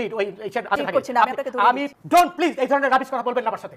Lead ওই আমি don't please এই ধরনের রাবিশ কথা বলবেন না আমার সাথে।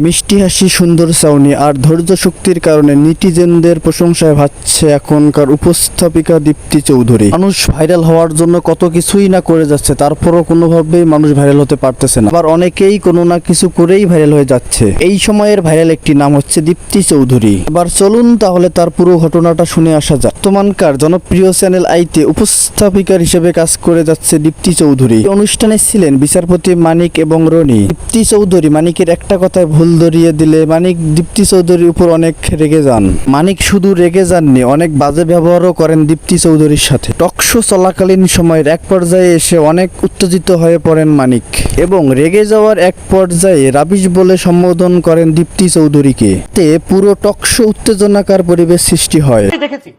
মিষ্টি হাসি সুন্দর চাউনি আর ধৈর্য শক্তির কারণে নিটিজেনদের প্রশংসায় ভাসছে এখনকার উপস্থাপিকা দীপ্তি চৌধুরী। মানুষ ভাইরাল হওয়ার জন্য কত কিছুই না করে যাচ্ছে তারপরও কোনোভাবেই মানুষ ভাইরাল হতে পারতেছে না। আবার অনেকেই কোনো না কিছু করেই ভাইরাল হয়ে যাচ্ছে। এই সময়ের ভাইরাল একটি নাম হচ্ছে দীপ্তি চৌধুরী। এবার চলুন তাহলে তার পুরো ঘটনাটা শুনে আসা যাক। বর্তমানকার জনপ্রিয় চ্যানেল আইতে উপস্থাপিকার হিসেবে কাজ করে যাচ্ছে দীপ্তি চৌধুরী। অনুষ্ঠানে ছিলেন বিচারপতি মানিক এবং রনি। দীপ্তি চৌধুরী মানিকের একটা কথায় ভুল ধরিয়ে দিলে মানিক দীপ্তি চৌধুরীর উপর অনেক রেগে যান। মানিক শুধু রেগে যাননি অনেক বাজে ব্যবহারও করেন দীপ্তি চৌধুরীর সাথে। টকশো চলাকালীন সময়ের এক পর্যায়ে এসে অনেক উত্তেজিত হয়ে পড়েন মানিক এবং রেগে যাওয়ার এক পর্যায়ে রাবিশ বলে সম্বোধন করেন দীপ্তি চৌধুরীকে। তে পুরো টকশো উত্তেজনাকার পরিবেশ সৃষ্টি হয়। দেখেছি।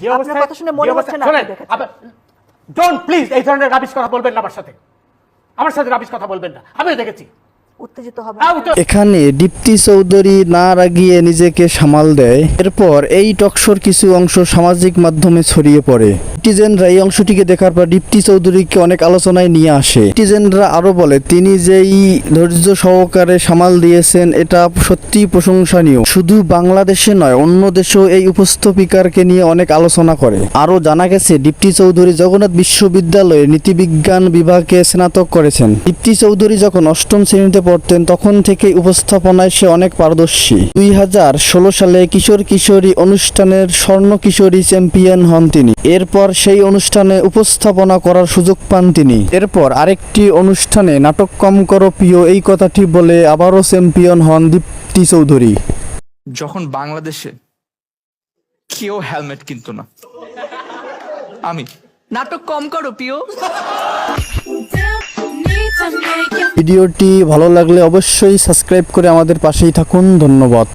যে আপনার অবস্থায় কথা শুনে মনে হচ্ছে না অবস্থায়- আপনি শোনেন, দেখেছেন। আবার ডোন্ট প্লিজ এই ধরনের রাবিশ কথা বলবেন না আমার সাথে। আমার সাথে রাবিশ কথা বলবেন না। আমিও দেখেছি। উত্তেজিত হবে। এখানে দীপ্তি চৌধুরী না রাগিয়ে নিজেকে সামাল দেয়। এরপর এই টকশোর কিছু অংশ সামাজিক মাধ্যমে ছড়িয়ে পড়ে। নেটিজেনরা এই অংশটিকে দেখার পর দীপ্তি চৌধুরীকে অনেক আলোচনায় নিয়ে আসে। নেটিজেনরা আরও বলে, তিনি যেই ধৈর্য সহকারে সামাল দিয়েছেন, এটা সত্যি প্রশংসনীয়। শুধু বাংলাদেশে নয়, অন্য দেশেও এই উপস্থাপিকারকে নিয়ে অনেক আলোচনা করে। আরও জানা গেছে, দীপ্তি চৌধুরী জগন্নাথ বিশ্ববিদ্যালয়ে নীতিবিজ্ঞান বিভাগে স্নাতক করেছেন। দীপ্তি চৌধুরী যখন অষ্টম শ্রেণীতে পড়তেন, তখন থেকে উপস্থাপনায় সে অনেক পারদর্শী। দুই হাজার ষোলো সালে কিশোর কিশোরী অনুষ্ঠানের স্বর্ণ কিশোরী চ্যাম্পিয়ন হন তিনি। এরপর সেই অনুষ্ঠানে উপস্থাপনা করার সুযোগ পান তিনি। এরপর আরেকটি অনুষ্ঠানে নাটক কম করো প্রিয় এই কথাটি বলে আবারও চ্যাম্পিয়ন হন দীপ্তি চৌধুরী। যখন বাংলাদেশে কেউ হেলমেট কিনতো না। আমি নাটক কম করো পিও ভিডিওটি ভালো লাগলে অবশ্যই সাবস্ক্রাইব করে আমাদের পাশেই থাকুন ধন্যবাদ।